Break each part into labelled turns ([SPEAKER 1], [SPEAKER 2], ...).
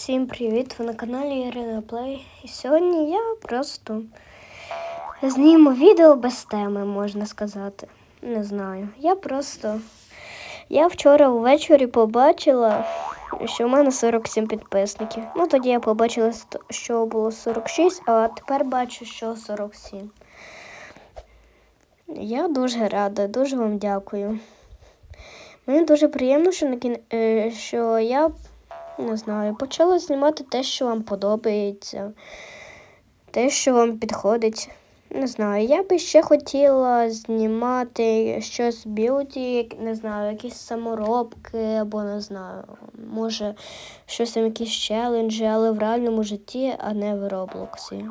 [SPEAKER 1] Всім привіт! Ви на каналі Ірина Плей. І сьогодні я просто зніму відео без теми, можна сказати. Не знаю. Я просто. Я вчора ввечері побачила, що в мене 47 підписників. Ну тоді я побачила, що було 46, а тепер бачу, що 47. Я дуже рада, дуже вам дякую. Мені дуже приємно, що, на кін... е, що я не знаю, почала знімати те, що вам подобається, те, що вам підходить. Не знаю, я би ще хотіла знімати щось б'юті, не знаю, якісь саморобки, або не знаю, може, щось там, якісь челенджі, але в реальному житті, а не в Роблоксі.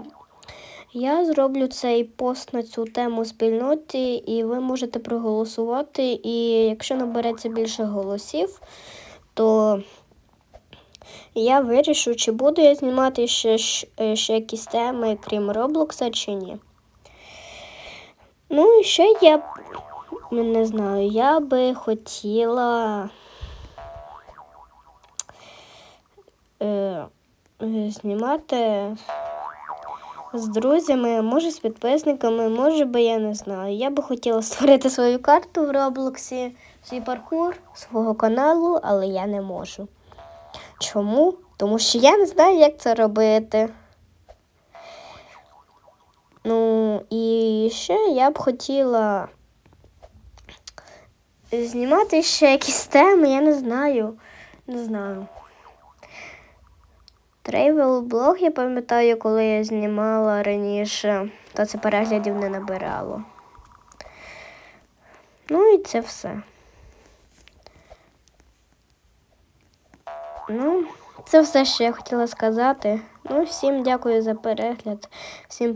[SPEAKER 1] Я зроблю цей пост на цю тему спільноті, і ви можете проголосувати. І якщо набереться більше голосів, то я вирішу, чи буду я знімати ще, ще, ще якісь теми, крім Роблокса, чи ні. Ну і ще я б- не знаю, я би хотіла е, е, знімати з друзями, може з підписниками, може би я не знаю. Я би хотіла створити свою карту в Роблоксі, свій паркур свого каналу, але я не можу. Чому? Тому що я не знаю, як це робити. Ну, і ще я б хотіла знімати ще якісь теми, я не знаю. Не знаю. Трейвел блог, я пам'ятаю, коли я знімала раніше, то це переглядів не набирало. Ну і це все. Ну, це все, що я хотіла сказати. Ну, всім дякую за перегляд. Всім